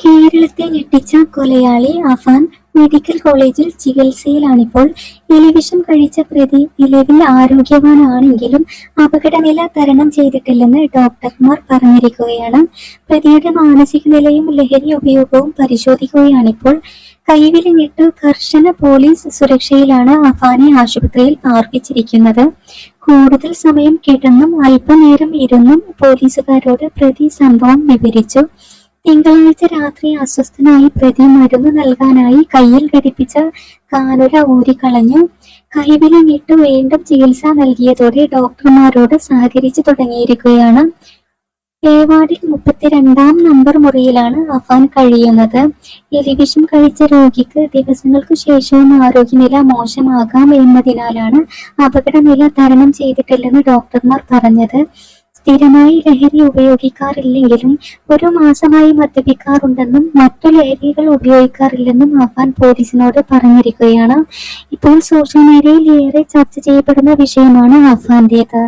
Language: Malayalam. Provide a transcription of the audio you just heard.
കേരളത്തെ ഞെട്ടിച്ച കൊലയാളി അഫാൻ മെഡിക്കൽ കോളേജിൽ ചികിത്സയിലാണിപ്പോൾ. എലിവിഷം കഴിച്ച പ്രതി നിലവിൽ ആരോഗ്യവാനാണെങ്കിലും അപകടനില തരണം ചെയ്തിട്ടില്ലെന്ന് ഡോക്ടർമാർ പറഞ്ഞിരിക്കുകയാണ്. പ്രതിയുടെ മാനസിക നിലയും ലഹരി ഉപയോഗവും പരിശോധിക്കുകയാണിപ്പോൾ. കൈവിലങ്ങിട്ട് കർശന പോലീസ് സുരക്ഷയിലാണ് അഫാനെ ആശുപത്രിയിൽ പാർപ്പിച്ചിരിക്കുന്നത് കൂടുതൽ സമയം കിടന്നും അല്പനേരം ഇരുന്നും പോലീസുകാരോട് പ്രതി സംഭവം വിവരിച്ചു. തിങ്കളാഴ്ച രാത്രി അസ്വസ്ഥനായി പ്രതി മരുന്ന് നൽകാനായി കയ്യിൽ ഘടിപ്പിച്ച കാനുര ഊരിക്കളഞ്ഞു കൈവിലങ്ങിട്ട് വീണ്ടും ചികിത്സ നൽകിയതോടെ ഡോക്ടർമാരോട് സഹകരിച്ചു തുടങ്ങിയിരിക്കുകയാണ്. ഏവാർഡിൽ മുപ്പത്തിരണ്ടാം നമ്പർ മുറിയിലാണ് അഫാൻ കഴിയുന്നത്. എലിവിഷം കഴിച്ച രോഗിക്ക് ദിവസങ്ങൾക്ക് ശേഷവും ആരോഗ്യനില മോശമാകാം എന്നതിനാലാണ് അപകടനില തരണം ചെയ്തിട്ടില്ലെന്ന് ഡോക്ടർമാർ പറഞ്ഞത്. സ്ഥിരമായി ലഹരി ഉപയോഗിക്കാറില്ലെങ്കിലും ഒരു മാസമായി മദ്യപിക്കാറുണ്ടെന്നും മറ്റു ലഹരികൾ ഉപയോഗിക്കാറില്ലെന്നും അഫാൻ പോലീസിനോട് പറഞ്ഞിരിക്കുകയാണ്. ഇപ്പോൾ സോഷ്യൽ മീഡിയയിൽ ഏറെ ചർച്ച ചെയ്യപ്പെടുന്ന വിഷയമാണ് അഫാന്റേത്